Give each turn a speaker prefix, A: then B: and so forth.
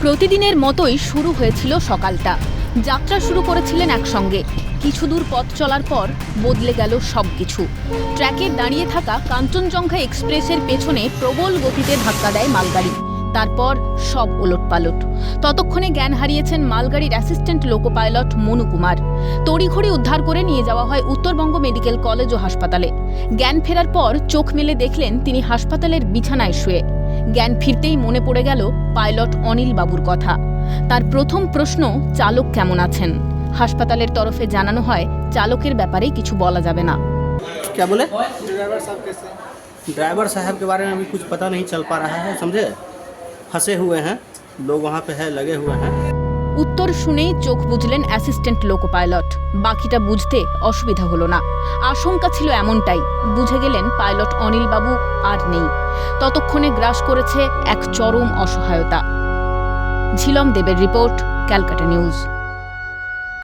A: প্রতিদিনের মতোই শুরু হয়েছিল সকালটা। যাত্রা শুরু করেছিলেন একসঙ্গে। কিছু দূর পথ চলার পর বদলে গেল সব কিছু ট্র্যাকে দাঁড়িয়ে থাকা কাঞ্চনজঙ্ঘা এক্সপ্রেসের পেছনে প্রবল গতিতে ধাক্কা দেয় মালগাড়ি। তারপর সব ওলটপালট। ততক্ষণে জ্ঞান হারিয়েছেন মালগাড়ির assistant loco pilot Manu Kumar. তড়িঘড়ি উদ্ধার করে নিয়ে যাওয়া হয় উত্তরবঙ্গ মেডিকেল কলেজ ও হাসপাতালে। জ্ঞান ফেরার পর চোখ মেলে দেখলেন তিনি হাসপাতালের বিছানায় শুয়ে। জ্ঞান ফিরতেই মনে পড়ে গেল পাইলট অনিল বাবুর কথা তার প্রথম প্রশ্ন চালক কেমন আছেন হাসপাতালের তরফে জানানো হয় চালকের ব্যাপারে কিছু বলা যাবে না
B: क्या बोले
C: ड्राइवर साहब कैसे
B: ड्राइवर साहब के बारे में अभी कुछ पता नहीं चल पा रहा है समझे फंसे हुए हैं लोग वहाँ पे है लगे हुए हैं
A: উত্তর শুনেই চোখ বুঝলেন অ্যাসিস্ট্যান্ট লোকো পাইলট বাকিটা বুঝতে অসুবিধা হলো না। আশঙ্কা ছিল এমনটাই। বুঝে গেলেন পাইলট অনিলবাবু আর নেই। ততক্ষণে গ্রাস করেছে এক চরম অসহায়তা। ঝিলম দেবের রিপোর্ট, ক্যালকাটা নিউজ।